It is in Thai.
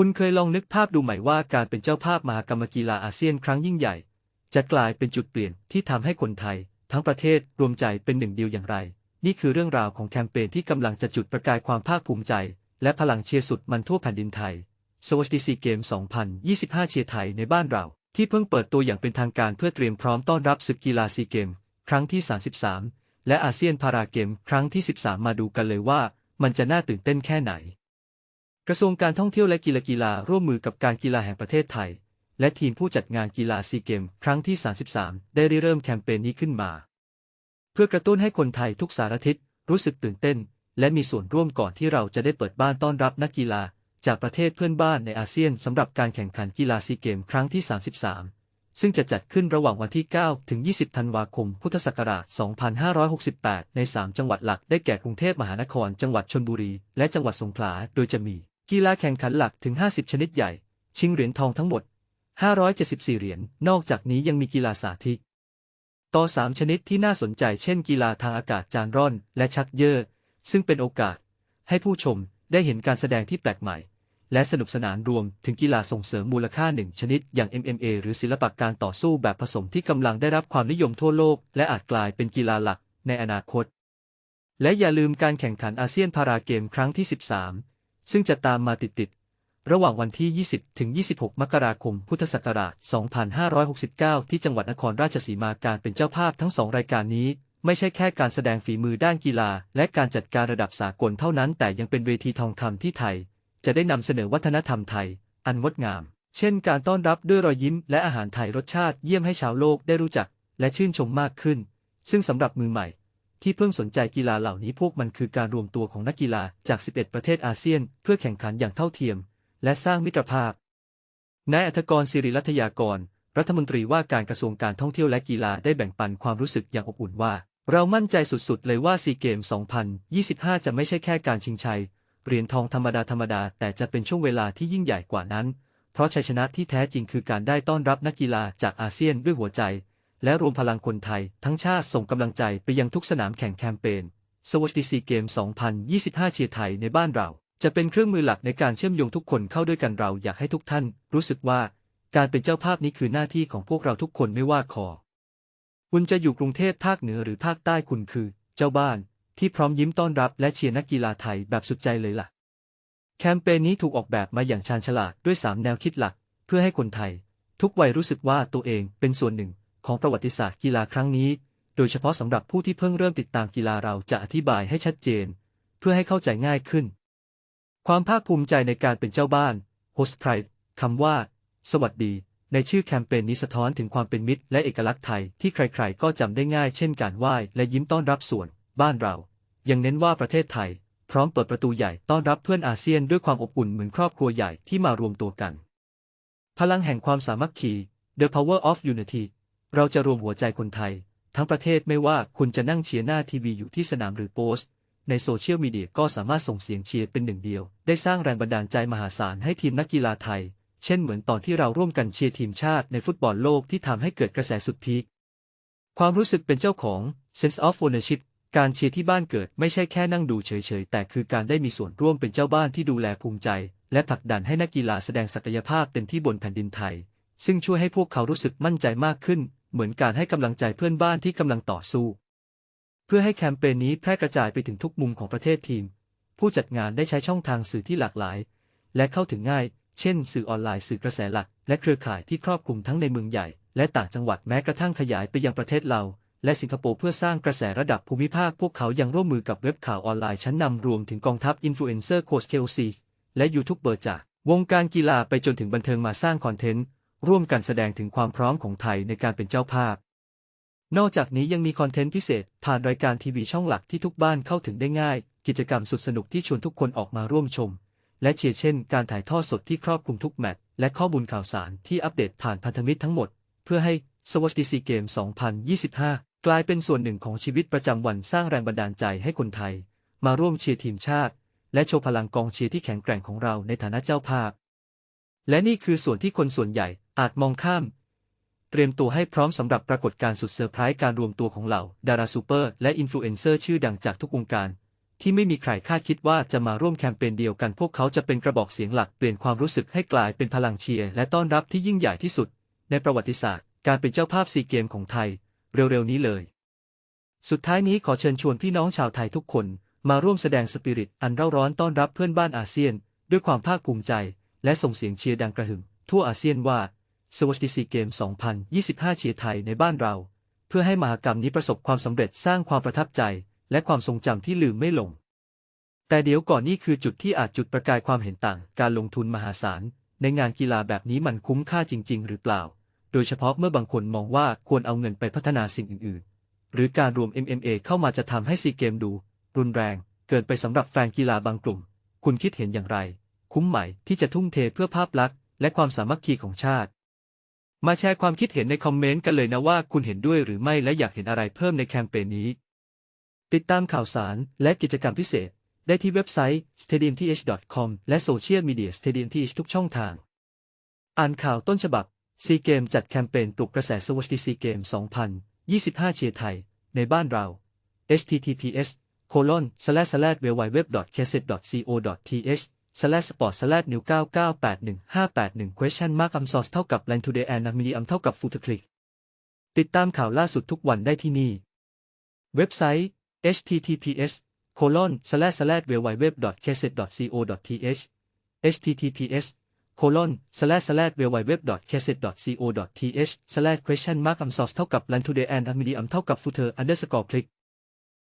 คุณเคยลองนึกภาพดูไหมว่าการเป็นเจ้าภาพมหกรรมกีฬาอาเซียนครั้งยิ่งใหญ่ จะกลายเป็นจุดเปลี่ยนที่ทำให้คนไทย ทั้งประเทศรวมใจเป็นหนึ่งเดียวอย่างไร นี่คือเรื่องราวของแคมเปญที่กำลังจะจุดประกายความภาคภูมิใจ และพลังเชียร์สุดมันทั่วแผ่นดินไทยสวัสดีซีเกม 2025 เชียร์ไทยในบ้านเรา ที่เพิ่งเปิดตัวอย่างเป็นทางการเพื่อเตรียมพร้อมต้อนรับศึกกีฬาซีเกม ครั้งที่ 33 และอาเซียนพาราเกม ครั้งที่ 13 มาดูกันเลยว่า มันจะน่าตื่นเต้นแค่ไหน กระทรวงการท่องเที่ยวและกีฬากีฬาร่วมมือกับการกีฬาแห่งประเทศไทย และทีมผู้จัดงานกีฬาซีเกม ครั้งที่ 33 ได้ริเริ่มแคมเปญนี้ขึ้นมา เพื่อกระตุ้นให้คนไทยทุกสารทิศรู้สึกตื่นเต้น และมีส่วนร่วมก่อนที่เราจะได้เปิดบ้านต้อนรับนักกีฬา จากประเทศเพื่อนบ้านในอาเซียนสำหรับการแข่งขันกีฬาซีเกม ครั้งที่ 33 ซึ่งจะจัดขึ้นระหว่างวันที่ 9 ถึง 20 ธันวาคม พุทธศักราช 2568 ใน 3 จังหวัดหลักได้แก่กรุงเทพมหานคร จังหวัดชลบุรี และจังหวัดสงขลา โดยจะมี กีฬาแข่งขันหลักถึง 50 ชนิดใหญ่ ชิงเหรียญทองทั้งหมด 574 เหรียญ นอกจากนี้ยังมีกีฬาสาธิต ต่อ 3 ชนิดที่น่าสนใจ เช่น กีฬาทางอากาศจานร่อน และชักเยอซึ่งเป็นโอกาส ให้ผู้ชมได้เห็นการแสดงที่แปลกใหม่ และสนุกสนานรวมถึงกีฬาส่งเสริมมูลค่าหนึ่งชนิดอย่าง MMA หรือศิลปะการต่อสู้แบบผสมที่กำลังได้รับความนิยมทั่วโลก และอาจกลายเป็นกีฬาหลักในอนาคต และอย่าลืมการแข่งขันอาเซียนพาราเกมครั้งที่ 13 ซึ่งจะตามมาติดๆ ระหว่างวันที่ 20 ถึง 26 มกราคม พุทธศักราช 2569 ที่จังหวัดนครราชสีมาการเป็นเจ้าภาพทั้งสองรายการนี้ ไม่ใช่แค่การแสดงฝีมือด้านกีฬา และการจัดการระดับสากลเท่านั้น แต่ยังเป็นเวทีทองคำที่ไทย จะได้นำเสนอวัฒนธรรมไทย อันงดงาม เช่น การต้อนรับด้วยรอยยิ้ม และอาหารไทยรสชาติเยี่ยมให้ชาวโลกได้รู้จัก และชื่นชมมากขึ้น ซึ่งสำหรับมือใหม่ ที่เพิ่งสนใจกีฬาเหล่านี้พวกมันคือการรวมตัวของนักกีฬาจาก 11 ประเทศอาเซียน เพื่อแข่งขันอย่างเท่าเทียม และสร้างมิตรภาพ นายอัธกรศิริรัตยากร รัฐมนตรีว่าการกระทรวงการท่องเที่ยวและกีฬาได้แบ่งปันความรู้สึกอย่างอบอุ่นว่า เรามั่นใจสุดๆ เลยว่าซีเกม 2025 จะไม่ใช่แค่การชิงชัยเหรียญทองธรรมดาธรรมดาแต่จะเป็นช่วงเวลาที่ยิ่งใหญ่กว่านั้น เพราะชัยชนะที่แท้จริงคือการได้ต้อนรับนักกีฬาจากอาเซียนด้วยหัวใจ และรวมพลังคนไทยทั้งชาติส่งกำลังใจไปยังทุกสนามแข่งแคมเปญสวัสดีซีเกม 2025 เชียร์ไทยในบ้านเรา จะเป็นเครื่องมือหลักในการเชื่อมโยงทุกคนเข้าด้วยกันเราอยากให้ทุกท่าน รู้สึกว่าการเป็นเจ้าภาพนี้คือหน้าที่ของพวกเราทุกคนไม่ว่าขอคุณจะอยู่กรุงเทพภาคเหนือหรือภาคใต้คุณคือ เจ้าบ้าน ที่พร้อมยิ้มต้อนรับและเชียร์นักกีฬาไทยแบบสุดใจเลยล่ะ แคมเปญนี้ถูกออกแบบมาอย่างชาญฉลาดด้วย 3 แนวคิดหลัก เพื่อให้คนไทย ทุกวัยรู้สึกว่าตัวเองเป็นส่วนหนึ่ง ของประวัติศาสตร์กีฬาครั้งนี้ โดยเฉพาะสำหรับผู้ที่เพิ่งเริ่มติดตามกีฬาเราจะอธิบายให้ชัดเจน เพื่อให้เข้าใจง่ายขึ้น ความภาคภูมิใจในการเป็นเจ้าบ้าน Host Pride คำว่า สวัสดี ในชื่อแคมเปญนี้สะท้อนถึงความเป็นมิตรและเอกลักษณ์ไทยที่ใครๆ ก็จำได้ง่ายเช่นการไหว้และยิ้มต้อนรับส่วน บ้านเรา ยังเน้นว่าประเทศไทย พร้อมเปิดประตูใหญ่ต้อนรับเพื่อนอาเซียนด้วยความอบอุ่นเหมือนครอบครัวใหญ่ที่มารวมตัวกัน พลังแห่งความสามัคคี The Power of Unity เราจะรวมหัวใจคนไทย ทั้งประเทศไม่ว่าคุณจะนั่งเชียร์หน้าทีวีอยู่ที่สนามหรือโพสต์ ในโซเชียลมีเดียก็สามารถส่งเสียงเชียร์เป็นหนึ่งเดียว ได้สร้างแรงบันดาลใจมหาศาลให้ทีมนักกีฬาไทย เช่นเหมือนตอนที่เราร่วมกันเชียร์ทีมชาติในฟุตบอลโลกที่ทำให้เกิดกระแสสุดพีคความรู้สึกเป็นเจ้าของ sense of ownership การเชียร์ที่บ้านเกิดไม่ใช่แค่นั่งดูเฉยๆ แต่คือการได้มีส่วนร่วมเป็นเจ้าบ้านที่ดูแลภูมิใจ และผลักดันให้นักกีฬาแสดงศักยภาพเต็มที่บนแผ่นดินไทย ซึ่งช่วยให้พวกเขารู้สึกมั่นใจมากขึ้น เหมือนการให้กำลังใจเพื่อนบ้านที่กำลังต่อสู้ เพื่อให้แคมเปญนี้แพร่กระจายไปถึงทุกมุมของประเทศทีม ผู้จัดงานได้ใช้ช่องทางสื่อที่หลากหลาย และเข้าถึงง่าย เช่น สื่อออนไลน์สื่อกระแสหลัก และเครือข่ายที่ครอบคลุมทั้งในเมืองใหญ่ และต่างจังหวัดแม้กระทั่งขยายไปยังประเทศเราและสิงคโปร์เพื่อสร้างกระแสระดับภูมิภาค พวกเขายังร่วมมือกับเว็บข่าวออนไลน์ชั้นนำรวมถึงกองทัพอินฟลูเอนเซอร์โคชเคลซีและยูทูบเบอร์จากวงการกีฬาไปจนถึงบันเทิงมาสร้างคอนเทนต์ ร่วมกันแสดงถึงความพร้อมของไทยในการเป็นเจ้าภาพ นอกจากนี้ยังมีคอนเทนต์พิเศษ ผ่านรายการทีวีช่องหลักที่ทุกบ้านเข้าถึงได้ง่าย กิจกรรมสุดสนุกที่ชวนทุกคนออกมาร่วมชม และเชียร์เช่น การถ่ายทอดสดที่ครอบคลุมทุกแมตช์และข้อมูลข่าวสารที่อัปเดตผ่านพันธมิตรทั้งหมด เพื่อให้สวอชดีซีเกม 2025 กลายเป็นส่วนหนึ่งของชีวิตประจำวันสร้างแรงบันดาลใจให้คนไทย มาร่วมเชียร์ทีมชาติ และโชว์พลังกองเชียร์ที่แข็งแกร่งของเราในฐานะเจ้าภาพ และนี่คือส่วนที่คนส่วนใหญ่อาจมองข้าม เตรียมตัวให้พร้อมสำหรับปรากฏการณ์สุดเซอร์ไพรส์การรวมตัวของเหล่า ดาราซูเปอร์ และอินฟลูเอนเซอร์ชื่อดังจากทุกวงการ ที่ไม่มีใครคาดคิดว่าจะมาร่วมแคมเปญเดียวกันพวกเขาจะเป็นกระบอกเสียงหลักเปลี่ยนความรู้สึกให้กลายเป็นพลังเชียร์และต้อนรับที่ยิ่งใหญ่ที่สุด ในประวัติศาสตร์ การเป็นเจ้าภาพซีเกมของไทย เร็วๆนี้เลย สุดท้ายนี้ขอเชิญชวนพี่น้องชาวไทยทุกคน มาร่วมแสดงสปิริตอันเร่าร้อนต้อนรับเพื่อนบ้านอาเซียน ด้วยความภาคภูมิใจ และส่งเสียงเชียร์ดังกระหึ่มทั่วอาเซียนว่าสวัสดีซีเกม 2025 เชียร์ไทยในบ้านเรา เพื่อให้มหากรรมนี้ประสบความสำเร็จสร้างความประทับใจ และความทรงจำที่ลืมไม่ลง แต่เดี๋ยวก่อนนี่คือจุดที่อาจจุดประกายความเห็นต่าง การลงทุนมหาศาล ในงานกีฬาแบบนี้มันคุ้มค่าจริง ๆ หรือเปล่า โดยเฉพาะเมื่อบางคนมองว่าควรเอาเงินไปพัฒนาสิ่งอื่น ๆ หรือการรวม MMA เข้ามาจะทำให้ซีเกมดู รุนแรง เกินไปสำหรับแฟนกีฬาบางกลุ่ม คุณคิดเห็นอย่างไร คุ้มไหมที่จะทุ่มเทเพื่อภาพลักษณ์และความสามัคคีของชาติ มาแชร์ความคิดเห็นในคอมเมนต์กันเลยนะว่าคุณเห็นด้วยหรือไม่และอยากเห็นอะไรเพิ่มในแคมเปญนี้ ติดตามข่าวสารและกิจกรรมพิเศษ ได้ที่เว็บไซต์ stadiumth.com และโซเชียลมีเดีย stadiumth ทุกช่องทาง อ่านข่าวต้นฉบับซีเกมจัดแคมเปญปลุกกระแสสวัสดีซีเกม 2025 เชียร์ไทย ในบ้านเรา https colon slash slash www.kset.co.th slash sport slash new 9981581 question mark am source เท่ากับ land today and medium เท่ากับ full click ติดตามข่าวล่าสุดทุกวันได้ที่นี่ เว็บไซต์ https colon slash slash www.kset.co.th https colon slash slash www.kset.co.th slash question mark am source เท่ากับ land today and medium เท่ากับ footer underscore click